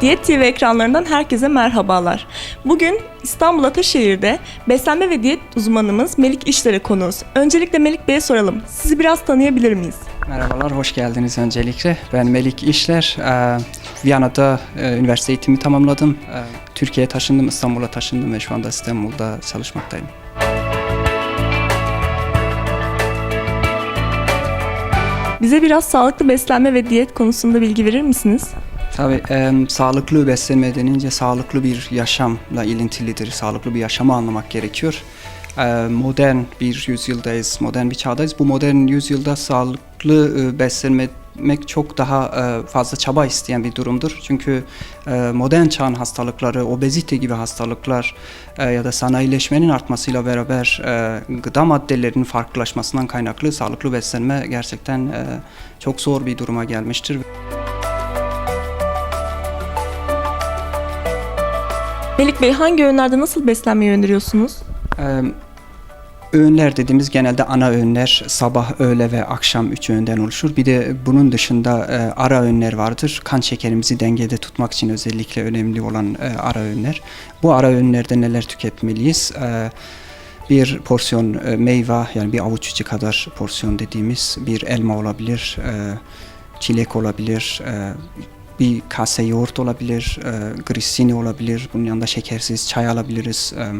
Diyet TV ekranlarından herkese merhabalar. Bugün İstanbul Ataşehir'de beslenme ve diyet uzmanımız Melik İşler'e konuğuz. Öncelikle Melik Bey'e soralım. Sizi biraz tanıyabilir miyiz? Merhabalar, hoş geldiniz öncelikle. Ben Melik İşler. Ee, Viyana'da e, üniversite eğitimi tamamladım. Ee, Türkiye'ye taşındım, İstanbul'a taşındım ve şu anda İstanbul'da çalışmaktayım. Bize biraz sağlıklı beslenme ve diyet konusunda bilgi verir misiniz? Tabii e, sağlıklı beslenme denince sağlıklı bir yaşamla ilintilidir. Sağlıklı bir yaşamı anlamak gerekiyor. E, modern bir yüzyıldayız, modern bir çağdayız. Bu modern yüzyılda sağlıklı e, beslenmek çok daha e, fazla çaba isteyen bir durumdur. Çünkü e, modern çağın hastalıkları, obezite gibi hastalıklar e, ya da sanayileşmenin artmasıyla beraber gıda maddelerinin farklılaşmasından kaynaklı sağlıklı beslenme gerçekten çok zor bir duruma gelmiştir. Melik Bey hangi öğünlerde nasıl beslenmeyi öneriyorsunuz? Ee, Öğünler dediğimiz genelde ana öğünler sabah, öğle ve akşam üç öğünden oluşur. Bir de bunun dışında e, ara öğünler vardır. Kan şekerimizi dengede tutmak için özellikle önemli olan e, ara öğünler. Bu ara öğünlerde neler tüketmeliyiz? E, bir porsiyon e, meyve yani bir avuç içi kadar porsiyon dediğimiz bir elma olabilir, e, çilek olabilir, e, bir kase yoğurt olabilir, e, grissini olabilir. Bunun yanında şekersiz çay alabiliriz. E,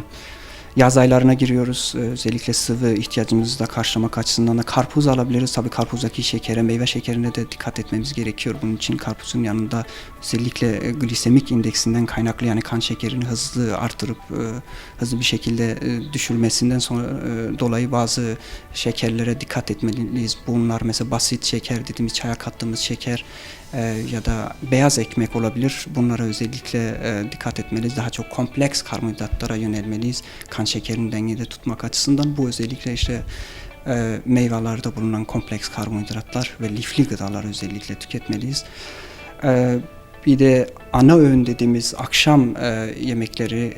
Yaz aylarına giriyoruz. Ee, Özellikle sıvı ihtiyacımızı da karşılamak açısından da karpuz alabiliriz. Tabii karpuzdaki şekere, meyve şekerine de dikkat etmemiz gerekiyor. Bunun için karpuzun yanında özellikle e, glisemik indeksinden kaynaklı yani kan şekerini hızlı artırıp e, hızlı bir şekilde e, düşürmesinden sonra e, dolayı bazı şekerlere dikkat etmeliyiz. Bunlar mesela basit şeker dediğimiz çaya kattığımız şeker e, ya da beyaz ekmek olabilir. Bunlara özellikle e, dikkat etmeliyiz. Daha çok kompleks karbonhidratlara yönelmeliyiz. Kan şekerini dengede tutmak açısından bu özellikle işte e, meyvelerde bulunan kompleks karbonhidratlar ve lifli gıdalar özellikle tüketmeliyiz. E, bir de ana öğün dediğimiz akşam yemekleri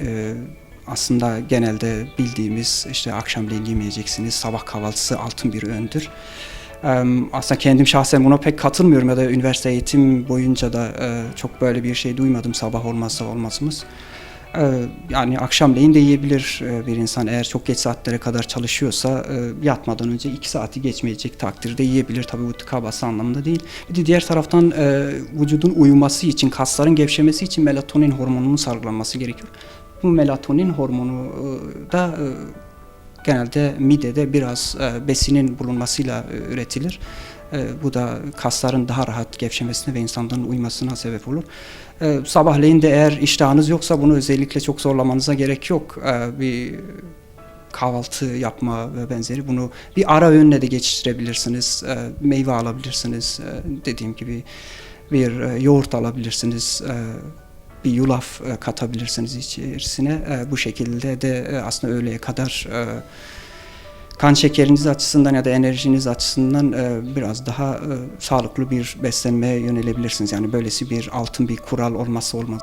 aslında genelde bildiğimiz işte akşamleyin yemeyeceksiniz. Sabah kahvaltısı altın bir öğündür. Aslında kendim şahsen buna pek katılmıyorum ya da üniversite eğitim boyunca da e, çok böyle bir şey duymadım sabah olmazsa olmazımız. E, Yani akşamleyin de yiyebilir e, bir insan eğer çok geç saatlere kadar çalışıyorsa yatmadan önce 2 saati geçmeyecek takdirde yiyebilir. Tabii bu tıka bası anlamında değil. Bir de diğer taraftan vücudun uyuması için, kasların gevşemesi için melatonin hormonunun salgılanması gerekiyor. Bu melatonin hormonu da genelde midede biraz e, besinin bulunmasıyla e, üretilir. E, bu da kasların daha rahat gevşemesine ve insanların uyumasına sebep olur. Sabahleyin de eğer iştahınız yoksa bunu özellikle çok zorlamanıza gerek yok. Bir kahvaltı yapma ve benzeri bunu bir ara öğünle de geçiştirebilirsiniz. Meyve alabilirsiniz. Dediğim gibi bir yoğurt alabilirsiniz. E, bir yulaf e, katabilirsiniz içerisine. E, bu şekilde de e, aslında öğleye kadar kan şekeriniz açısından ya da enerjiniz açısından biraz daha sağlıklı bir beslenmeye yönelebilirsiniz. Yani böylesi bir altın bir kural olmazsa olmaz.